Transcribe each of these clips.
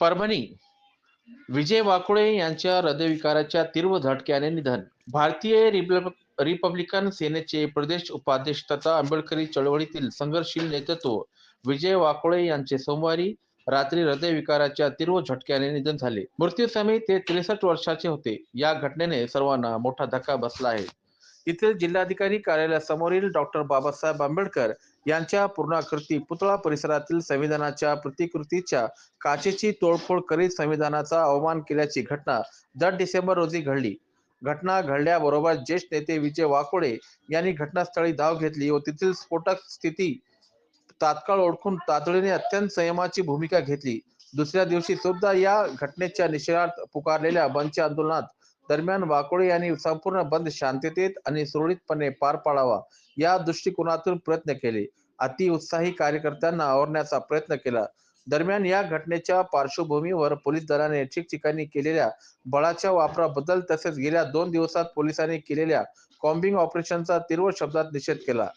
परभणी. विजय वाकुळे यांच्या हृदयविकाराच्या तीव्र झटक्याने निधन. भारतीय रिपब्लिकन सेनेचे प्रदेश उपाध्यक्ष तथा आंबेडकरी चळवळीतील संघर्षशील नेतृत्व विजय वाकुळे यांचे सोमवारी रात्री हृदयविकाराच्या तीव्र झटक्याने निधन झाले. मृत्यूसमयी ते त्रेसष्ट वर्षाचे होते. या घटनेने सर्वांना मोठा धक्का बसला आहे. येथील जिल्हाधिकारी कार्यालयासमोरील डॉक्टर बाबासाहेब आंबेडकर यांच्या पूर्णाकृती पुतळा परिसरातील संविधानाच्या प्रतिकृतीच्या काचेची तोडफोड करीत संविधानाचा अवमान केल्याची घटना दर डिसेंबर रोजी घडली. घटना घडल्याबरोबर ज्येष्ठ नेते विजय वाकोडे यांनी घटनास्थळी धाव घेतली व तेथील स्फोटक स्थिती तात्काळ ओळखून तातडीने अत्यंत संयमाची भूमिका घेतली. दुसऱ्या दिवशी सुद्धा या घटनेच्या निषेधार्थ पुकारलेल्या बंदच्या आंदोलनात दरम्यान वाकोळे यांनी संपूर्ण बंद शांततेत आणि सुरळीतपणे पार पाडावा या दृष्टिकोनातून प्रयत्न केले. अति उत्साही कार्यकर्त्यांना आवरण्याचा प्रयत्न केला. दरम्यान या घटनेच्या पार्श्वभूमीवर पोलीस दलाने ठिकठिकाणी केलेल्या बळाच्या वापराबद्दल तसेच गेल्या दोन दिवसात पोलिसांनी केलेल्या कॉम्बिंग ऑपरेशनचा तीव्र शब्दात निषेध केला.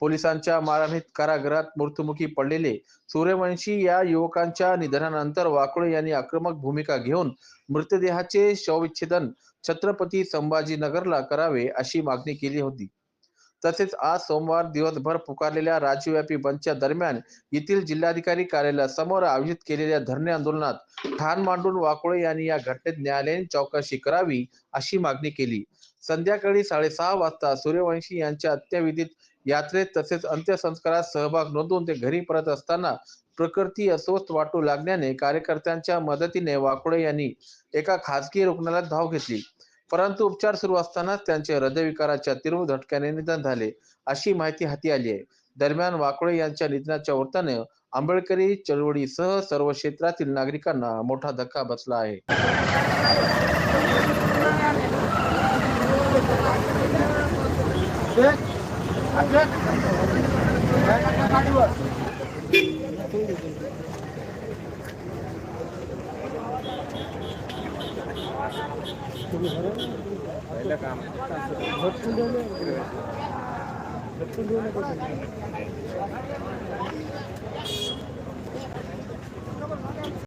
पोलिसांच्या मारहाणीत कारागृहात मृत्युमुखी पडलेले सूर्यवंशी या युवकांच्या निधनानंतर वाकुळे यांनी आक्रमक भूमिका घेऊन मृतदेहाचे शवविच्छेदन छत्रपती संभाजीनगरला करावे अशी मागणी केली होती. तसेच आज सोमवार दिवसभर पुकारलेल्या राज्यव्यापी बंदच्या दरम्यान येथील जिल्हाधिकारी कार्यालयासमोर आयोजित केलेल्या धरणे आंदोलनात ठाण मांडून वाकोळे यांनी या घटनेत न्यायालयीन चौकशी करावी अशी मागणी केली. संध्याकाळी साडेसहा वाजता सूर्यवंशी यांच्या अत्याविधित यात्रेत तसेच अंत्यसंस्कारात सहभाग नोंदवून ते घरी परत असताना प्रकृती अस्वस्थ वाटू लागल्याने कार्यकर्त्यांच्या मदतीने वाकुळे यांनी एका खासगी रुग्णालयात धाव घेतली. परंतु उपचार सुरू असतानाच त्यांचे हृदयविकाराच्या तीव्र धटक्याने निधन झाले अशी माहिती हाती आली आहे. दरम्यान वाकुळे यांच्या निधनाच्या वृत्ताने आंबेडकरी चळवळीसह सर्व क्षेत्रातील नागरिकांना मोठा धक्का बसला आहे. काम